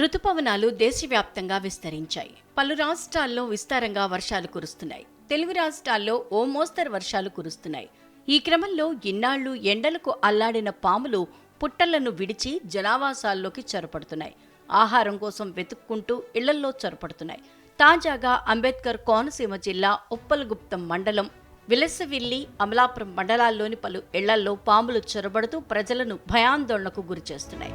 రుతుపవనాలు దేశవ్యాప్తంగా విస్తరించాయి. పలు రాష్ట్రాల్లో విస్తారంగా వర్షాలు కురుస్తున్నాయి. తెలుగు రాష్ట్రాల్లో ఓ మోస్తరు వర్షాలు కురుస్తున్నాయి. ఈ క్రమంలో ఇన్నాళ్ళు ఎండలకు అల్లాడిన పాములు పుట్టలను విడిచి జలావాసాల్లోకి చొరపడుతున్నాయి. ఆహారం కోసం వెతుక్కుంటూ ఇళ్ళల్లో చొరపడుతున్నాయి. తాజాగా అంబేద్కర్ కోనసీమ జిల్లా ఉప్పలగుప్తం మండలం విలసవిల్లి అమలాపురం మండలాల్లోని పలు ఇళ్ళల్లో పాములు చొరబడుతూ ప్రజలను భయాందోళనకు గురిచేస్తున్నాయి.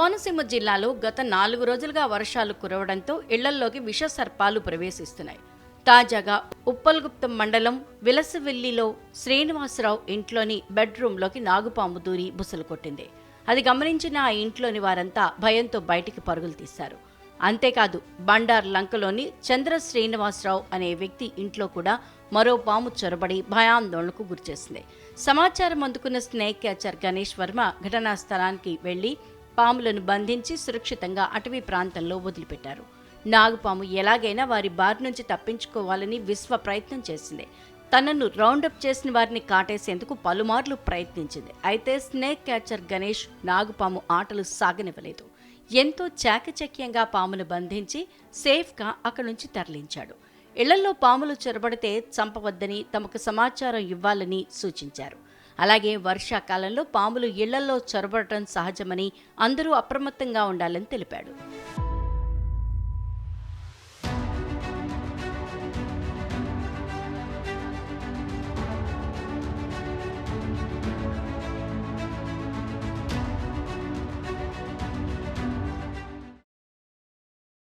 కోనసీమ జిల్లాలో గత నాలుగు రోజులుగా వర్షాలు కురవడంతో ఇళ్ళల్లోకి విష సర్పాలు ప్రవేశిస్తున్నాయి. తాజాగా ఉప్పల్గుప్తం మండలం విలసవెల్లిలో శ్రీనివాసరావు ఇంట్లోని బెడ్రూంలోకి నాగుపాము దూరి బుసలు కొట్టింది. అది గమనించిన ఆ ఇంట్లోని వారంతా భయంతో బయటికి పరుగులు తీశారు. అంతేకాదు బండార్ లంకలోని చంద్ర శ్రీనివాసరావు అనే వ్యక్తి ఇంట్లో కూడా మరో పాము చొరబడి భయాందోళనకు గురిచేసింది. సమాచారం అందుకున్న స్నేక్ క్యాచర్ గణేష్ వర్మ ఘటనా స్థలానికి వెళ్ళి పాములను బంధించి సురక్షితంగా అటవీ ప్రాంతంలో వదిలిపెట్టారు. నాగుపాము ఎలాగైనా వారి బారి నుంచి తప్పించుకోవాలని విశ్వ ప్రయత్నం చేసింది. తనను రౌండప్ చేసిన వారిని కాటేసేందుకు పలుమార్లు ప్రయత్నించింది. అయితే స్నేక్ క్యాచర్ గణేష్ నాగుపాము ఆటలు సాగనివ్వలేదు. ఎంతో చాకచక్యంగా పామును బంధించి సేఫ్గా అక్కడి నుంచి తరలించాడు. ఇళ్ళలో పాములు చొరబడితే చంపవద్దని తమకు సమాచారం ఇవ్వాలని సూచించారు. అలాగే వర్షాకాలంలో పాములు ఇళ్ళలో చొరబడటం సహజమని అందరూ అప్రమత్తంగా ఉండాలని తెలిపాడు.